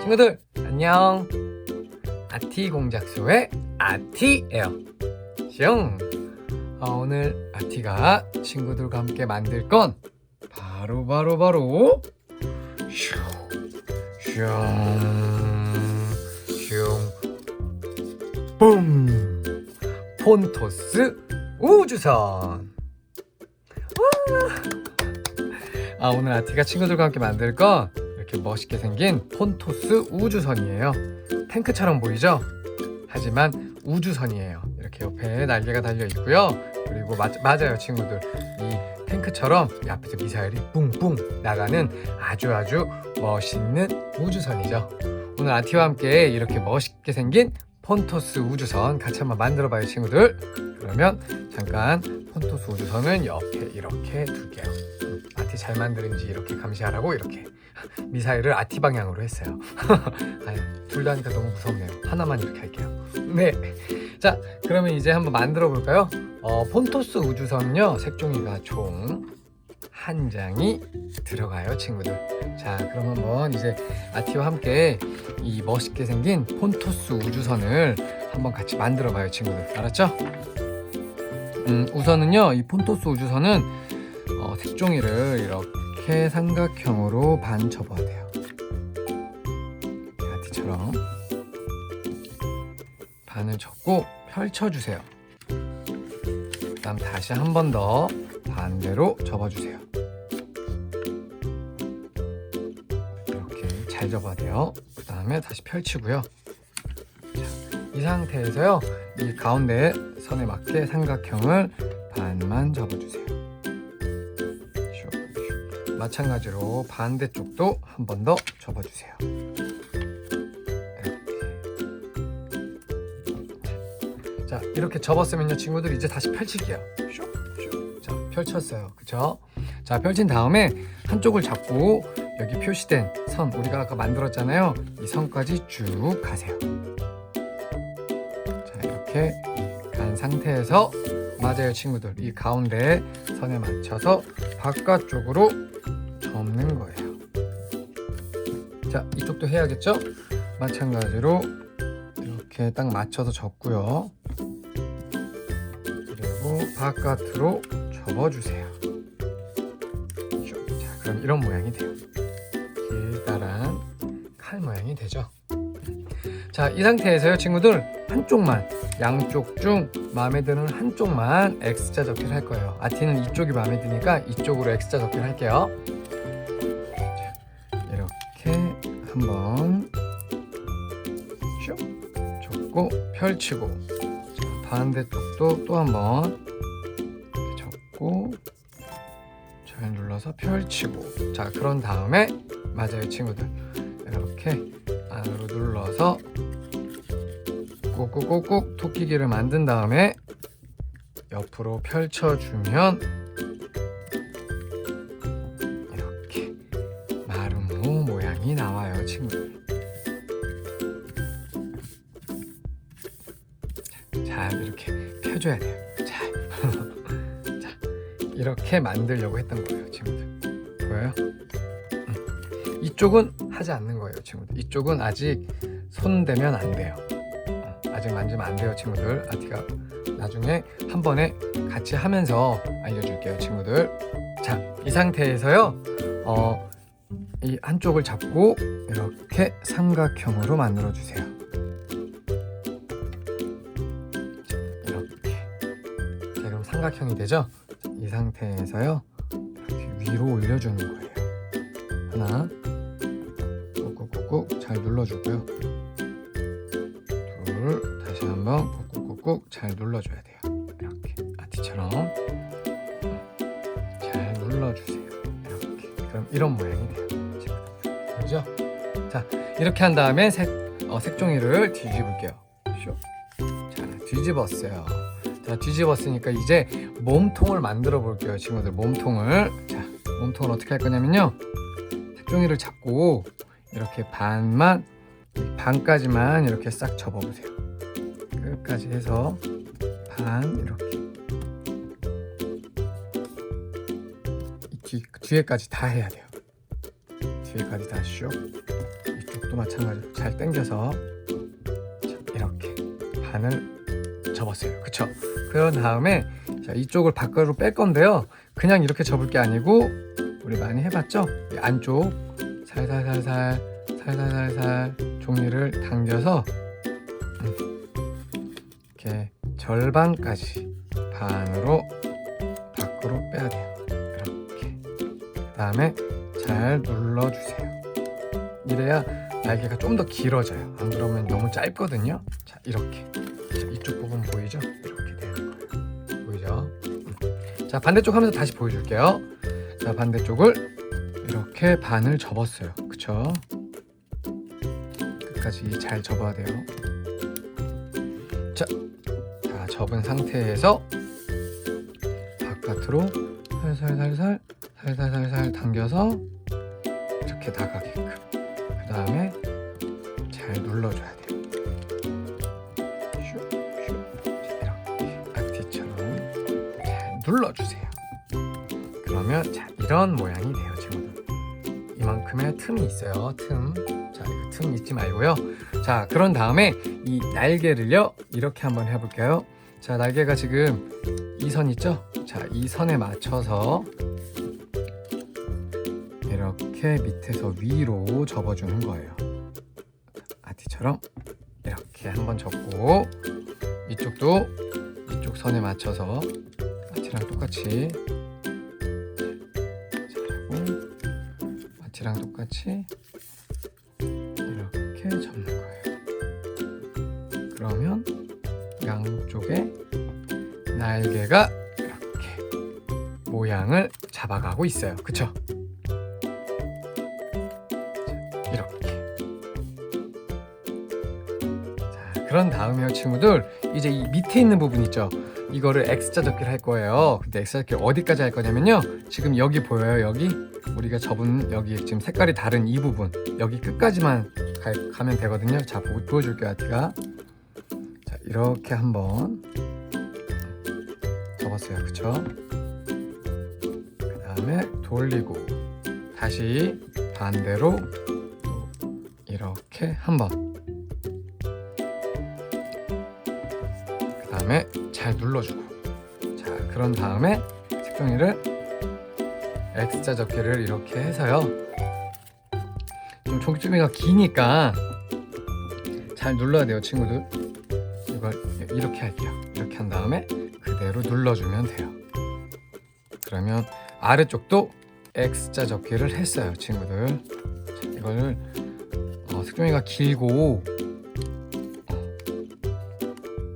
친구들 안녕. 아티 공작소의 아티예요 슝. 어, 오늘 아티가 친구들과 함께 만들 건 바로 바로 바로 슝슝슝. 폰토스 우주선 아 오늘 아티가 친구들과 함께 만들 건 이렇게 멋있게 생긴 폰토스 우주선이에요. 탱크처럼 보이죠? 하지만 우주선이에요. 이렇게 옆에 날개가 달려 있고요. 그리고 마, 맞아요 친구들. 이 탱크처럼 이 앞에서 미사일이 뿡뿡 나가는 아주 아주 멋있는 우주선이죠. 오늘 아티와 함께 이렇게 멋있게 생긴 폰토스 우주선 같이 한번 만들어 봐요 친구들. 그러면 잠깐 폰토스 우주선은 옆에 이렇게 둘게요 음, 아티 잘 만드는지 이렇게 감시하라고 이렇게 미사일을 아티 방향으로 했어요. 둘 다 하니까 너무 무섭네요. 하나만 이렇게 할게요. 네 자 그러면 이제 한번 만들어 볼까요? 어, 폰토스 우주선은요. 색종이가 총 한 장이 들어가요 친구들. 자 그럼 한번 이제 아티와 함께 이 멋있게 생긴 폰토스 우주선을 한번 같이 만들어 봐요 친구들. 알았죠? 음, 우선은요 이 폰토스 우주선은 어, 색종이를 이렇게 삼각형으로 반 접어야 돼요. 아티처럼 반을 접고 펼쳐주세요. 그 다음 다시 한 번 더 반대로 접어주세요. 이렇게 잘 접어야 돼요. 그 다음에 다시 펼치고요. 자, 이 상태에서요. 이 가운데 선에 맞게 삼각형을 반만 접어주세요. 마찬가지로 반대쪽도 한 번 더 접어주세요. 자 이렇게 접었으면요 친구들 이제 다시 펼칠게요. 자 펼쳤어요. 그쵸? 자 펼친 다음에 한쪽을 잡고 여기 표시된 선 우리가 아까 만들었잖아요. 이 선까지 쭉 가세요. 자 이렇게 간 상태에서 맞아요 친구들. 이 가운데 선에 맞춰서 바깥쪽으로 접는 거예요. 자 이쪽도 해야겠죠? 마찬가지로 이렇게 딱 맞춰서 접고요. 그리고 바깥으로 접어주세요. 슉. 자 그럼 이런 모양이 돼요. 길다란 칼 모양이 되죠? 자 이 상태에서요 친구들. 한쪽만 양쪽 중 마음에 드는 한쪽만 X자 접기를 할 거예요. 아티는 이쪽이 마음에 드니까 이쪽으로 X자 접기를 할게요 한번 슉 접고 펼치고 자, 반대쪽도 또 한번 접고 잘 눌러서 펼치고 자 그런 다음에 맞아요 친구들. 이렇게 안으로 눌러서 꾹꾹꾹꾹 토끼기를 만든 다음에 옆으로 펼쳐주면 펴줘야 돼요. 잘 자, 이렇게 만들려고 했던 거예요 친구들 보여요? 음. 이쪽은 하지 않는 거예요 친구들 이쪽은 아직 손 대면 안 돼요. 어, 아직 만지면 안 돼요 친구들. 아티가 나중에 한 번에 같이 하면서 알려줄게요 친구들. 자 이 상태에서요 어, 이 한쪽을 잡고 이렇게 삼각형으로 만들어 주세요 삼각형이 되죠? 이 상태에서요. 이렇게 위로 올려주는 거예요. 하나 꾹꾹꾹꾹 잘 눌러주고요. 둘 다시 한번 꾹꾹꾹꾹 잘 눌러줘야 돼요. 이렇게. 아티처럼. 잘 눌러주세요. 이렇게. 그럼 이런 모양이 돼요. 친구들. 그죠? 자 이렇게 한 다음에 색, 어, 색종이를 뒤집을게요. 쇼. 자 뒤집었어요 자 뒤집었으니까 이제 몸통을 만들어 볼게요 친구들. 몸통을. 자 몸통을 어떻게 할 거냐면요. 색종이를 잡고 이렇게 반만 반까지만 이렇게 싹 접어보세요. 끝까지 해서 반 이렇게. 이 뒤, 뒤에까지 다 해야 돼요. 뒤에까지 다 슉 이쪽도 마찬가지로 잘 당겨서 자, 이렇게 반을 접었어요. 그쵸? 그런 다음에 자, 이쪽을 밖으로 뺄 건데요. 그냥 이렇게 접을 게 아니고 우리 많이 해봤죠? 이 안쪽 살살살살 살살살살 종이를 당겨서 음, 이렇게 절반까지 반으로 밖으로 빼야 돼요. 이렇게. 그 다음에 잘 눌러주세요. 이래야 날개가 좀 더 길어져요. 안 그러면 너무 짧거든요. 자, 이렇게. 자, 이쪽 부분 보이죠? 이렇게 음. 자, 반대쪽 하면서 다시 보여줄게요. 자, 반대쪽을 이렇게 반을 접었어요. 그쵸? 끝까지 잘 접어야 돼요. 자, 자 접은 상태에서 바깥으로 살살살살 살살살살 당겨서 이렇게 나가게끔 그 다음에 잘 눌러줘야 돼요 눌러주세요. 그러면 자 이런 모양이 돼요 친구들 이만큼의 틈이 있어요. 틈자 이거 틈 잊지 말고요. 자 그런 다음에 이 날개를요 이렇게 한번 해볼게요. 자 날개가 지금 이 선 있죠? 자 이 선에 맞춰서 이렇게 밑에서 위로 접어주는 거예요. 아티처럼 이렇게 한번 접고 이쪽도 이쪽 선에 맞춰서 아티랑 똑같이 잘하고 아티랑 똑같이 이렇게 접는 거예요 그러면 양쪽에 날개가 이렇게 모양을 잡아가고 있어요. 그쵸? 자, 이렇게. 자, 그런 다음에요, 친구들. 이제 이 밑에 있는 부분 있죠? 이거를 X자 접기를 할 거예요. 근데 X자 접기 어디까지 할 거냐면요. 지금 여기 보여요, 여기? 우리가 접은 여기 지금 색깔이 다른 이 부분. 여기 끝까지만 가, 면 되거든요. 자, 보, 보여줄게요, 아티가. 자, 이렇게 한번 접었어요. 그쵸? 그 다음에 돌리고 다시 반대로 또 이렇게 한번 그 다음에 잘 눌러주고 자 그런 다음에 색종이를 X자 접기를 이렇게 해서요. 좀 종이가 기니까 잘 눌러야 돼요 친구들. 이걸 이렇게 할게요. 이렇게 한 다음에 그대로 눌러주면 돼요. 그러면 아래쪽도 X자 접기를 했어요 친구들. 자, 이걸 어, 색종이가 길고 어,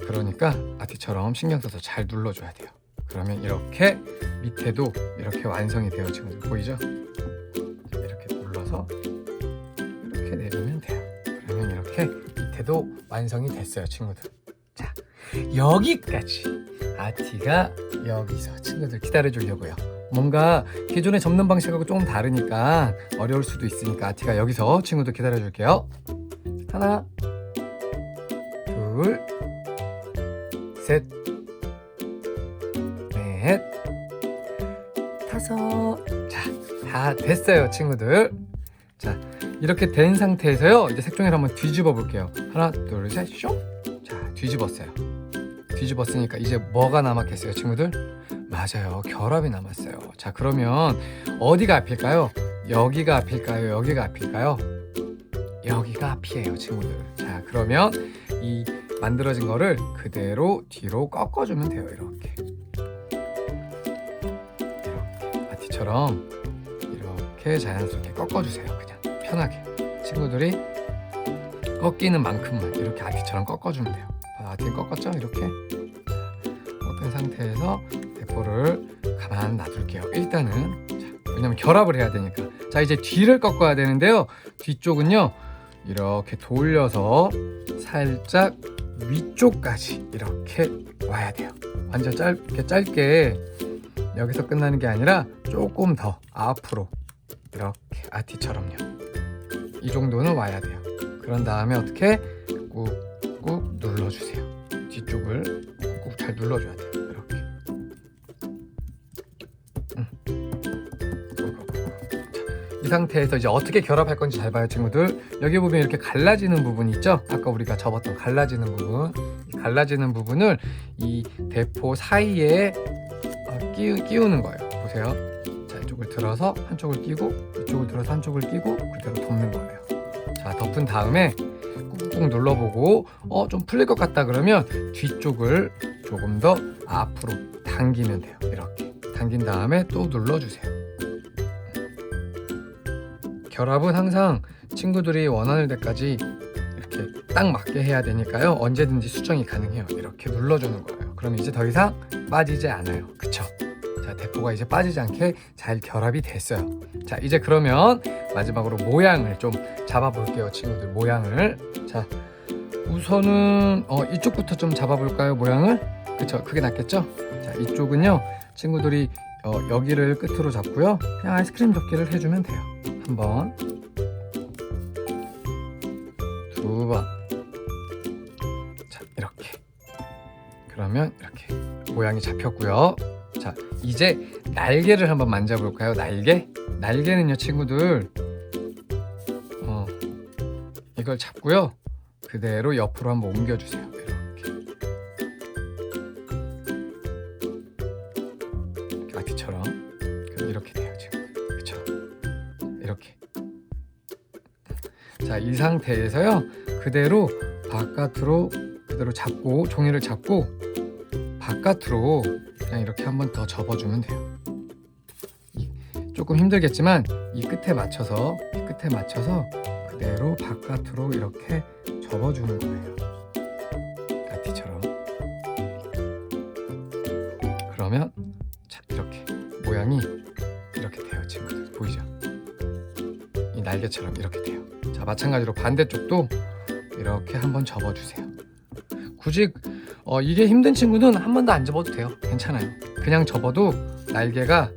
그러니까 아티처럼 신경 써서 잘 눌러줘야 돼요 그러면 이렇게 밑에도 이렇게 완성이 친구들 보이죠? 이렇게 눌러서 이렇게 내리면 돼요 그러면 이렇게 밑에도 완성이 됐어요 친구들 자 여기까지 아티가 여기서 친구들 기다려 주려고요. 뭔가 기존에 접는 방식하고 조금 다르니까 어려울 수도 있으니까 아티가 여기서 친구들 기다려 줄게요. 하나, 셋, 넷, 다섯. 자, 다 됐어요, 친구들. 자, 이렇게 된 상태에서요. 이제 색종이를 한번 뒤집어 볼게요. 하나, 둘, 셋, 쇼. 자, 뒤집었어요. 뒤집었으니까 이제 뭐가 남았겠어요, 친구들? 맞아요. 결합이 남았어요. 자, 그러면 어디가 앞일까요? 여기가 앞일까요? 여기가 앞일까요? 여기가 앞이에요, 친구들. 자, 그러면 이 만들어진 거를 그대로 뒤로 꺾어주면 돼요, 이렇게. 이렇게. 아티처럼 이렇게 자연스럽게 꺾어주세요, 그냥. 편하게. 친구들이 꺾이는 만큼만 이렇게 아티처럼 꺾어주면 돼요. 아티는 꺾었죠? 이렇게. 꺾은 상태에서 대포를 가만 놔둘게요. 일단은 자, 왜냐면 결합을 해야 되니까. 자 이제 뒤를 꺾어야 되는데요. 뒤쪽은요 이렇게 돌려서 살짝 위쪽까지 이렇게 와야 돼요. 완전 짧게 짧게 여기서 끝나는 게 아니라 조금 더 앞으로 이렇게 아티처럼요. 이 정도는 와야 돼요. 그런 다음에 어떻게 꾹꾹 눌러주세요. 뒤쪽을 꾹꾹 잘 눌러줘야 돼요. 그 상태에서 이제 어떻게 결합할 건지 잘 봐요 친구들. 여기 보면 이렇게 갈라지는 부분 있죠? 아까 우리가 접었던 갈라지는 부분. 이 갈라지는 부분을 이 대포 사이에 어, 끼우, 끼우 는 거예요. 보세요. 자 이쪽을 들어서 한쪽을 끼고 이쪽을 들어서 한쪽을 끼고 그대로 덮는 거예요. 자 덮은 다음에 꾹꾹 눌러보고 어 좀 풀릴 것 같다 그러면 뒤쪽을 조금 더 앞으로 당기면 돼요. 이렇게. 당긴 다음에 또 눌러주세요 결합은 항상 친구들이 원하는 데까지 이렇게 딱 맞게 해야 되니까요. 언제든지 수정이 가능해요. 이렇게 눌러주는 거예요. 그럼 이제 더 이상 빠지지 않아요. 그쵸? 자 대포가 이제 빠지지 않게 잘 결합이 됐어요. 자 이제 그러면 마지막으로 모양을 좀 잡아 볼게요 친구들 모양을. 자 우선은 어, 이쪽부터 좀 잡아 볼까요 모양을? 그쵸? 그게 낫겠죠? 자 이쪽은요 친구들이 어, 여기를 끝으로 잡고요. 그냥 아이스크림 접기를 해주면 돼요 한 번, 두 번. 자, 이렇게. 그러면 이렇게 모양이 잡혔고요. 자, 이제 날개를 한번 만져볼까요? 날개? 날개는요, 친구들. 어, 이걸 잡고요. 그대로 옆으로 한번 옮겨주세요. 이렇게. 자, 이 상태에서요. 그대로 바깥으로 그대로 잡고 종이를 잡고 바깥으로 그냥 이렇게 한 번 더 접어주면 돼요. 이- 조금 힘들겠지만 이 끝에 맞춰서 이 끝에 맞춰서 그대로 바깥으로 이렇게 접어주는 거예요. 나티처럼. 그러면 자 이렇게 모양이 이렇게 돼요, 친구들 보이죠? 이 날개처럼 이렇게 돼요. 자 마찬가지로 반대쪽도 이렇게 한번 접어주세요. 굳이 어, 이게 힘든 친구는 한 번도 안 접어도 돼요. 괜찮아요. 그냥 접어도 날개가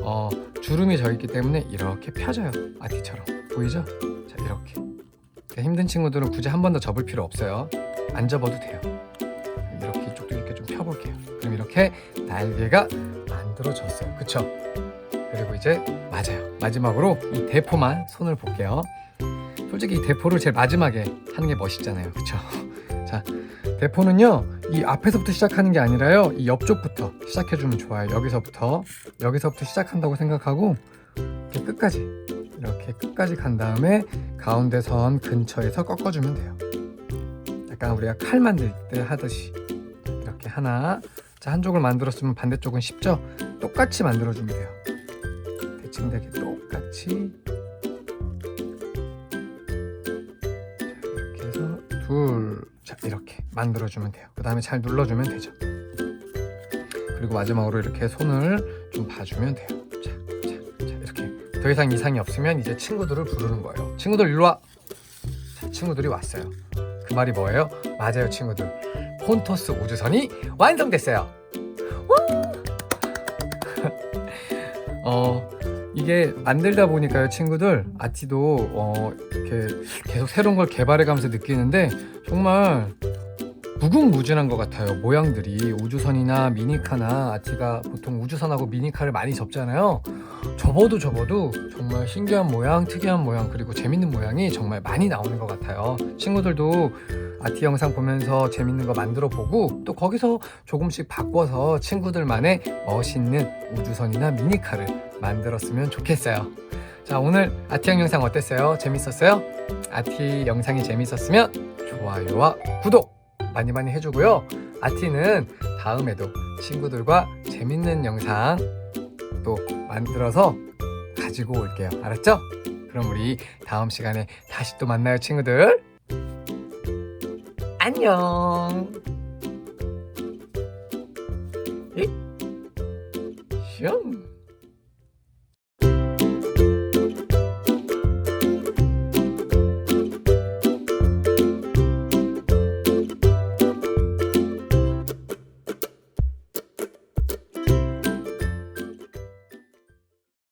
어, 주름이 져 있기 때문에 이렇게 펴져요. 아티처럼 보이죠? 자 이렇게 힘든 친구들은 굳이 한 번 더 접을 필요 없어요. 안 접어도 돼요. 이렇게 이쪽도 이렇게 좀 펴볼게요. 그럼 이렇게 날개가 만들어졌어요. 그쵸? 그리고 이제 맞아요. 마지막으로 이 대포만 손을 볼게요. 솔직히 이 대포를 제일 마지막에 하는 게 멋있잖아요. 그쵸? 자, 대포는요, 이 앞에서부터 시작하는 게 아니라요, 이 옆쪽부터 시작해주면 좋아요. 여기서부터, 여기서부터 시작한다고 생각하고, 이렇게 끝까지, 이렇게 끝까지 간 다음에 가운데 선 근처에서 꺾어주면 돼요. 약간 우리가 칼 만들 때 하듯이. 이렇게 하나, 자, 한쪽을 만들었으면 반대쪽은 쉽죠? 똑같이 만들어주면 돼요. 되게 똑같이. 자, 이렇게 해서 둘, 자 이렇게 만들어주면 돼요. 그 다음에 잘 눌러주면 되죠. 그리고 마지막으로 이렇게 손을 좀 봐주면 돼요. 자, 자, 자 이렇게 더 이상 이상이 없으면 이제 친구들을 부르는 거예요. 친구들 일로 와. 자, 친구들이 왔어요. 그 말이 뭐예요? 맞아요, 친구들. 폰토스 우주선이 완성됐어요. 우! 어 이게 만들다 보니까요 친구들. 아티도 어, 이렇게 계속 새로운 걸 개발해 가면서 느끼는데 정말 무궁무진한 것 같아요 모양들이 우주선이나 미니카나 아티가 보통 우주선하고 미니카를 많이 접잖아요 접어도 접어도 정말 신기한 모양 특이한 모양 그리고 재밌는 모양이 정말 많이 나오는 것 같아요 친구들도 아티 영상 보면서 재밌는 거 만들어 보고 또 거기서 조금씩 바꿔서 친구들만의 멋있는 우주선이나 미니카를 만들었으면 좋겠어요. 자, 오늘 아티형 영상 어땠어요? 재밌었어요? 아티 영상이 재밌었으면 좋아요와 구독 많이 많이 해주고요. 아티는 다음에도 친구들과 재밌는 영상 또 만들어서 가지고 올게요. 알았죠? 그럼 우리 다음 시간에 다시 또 만나요, 친구들. 안녕. 이? 슝.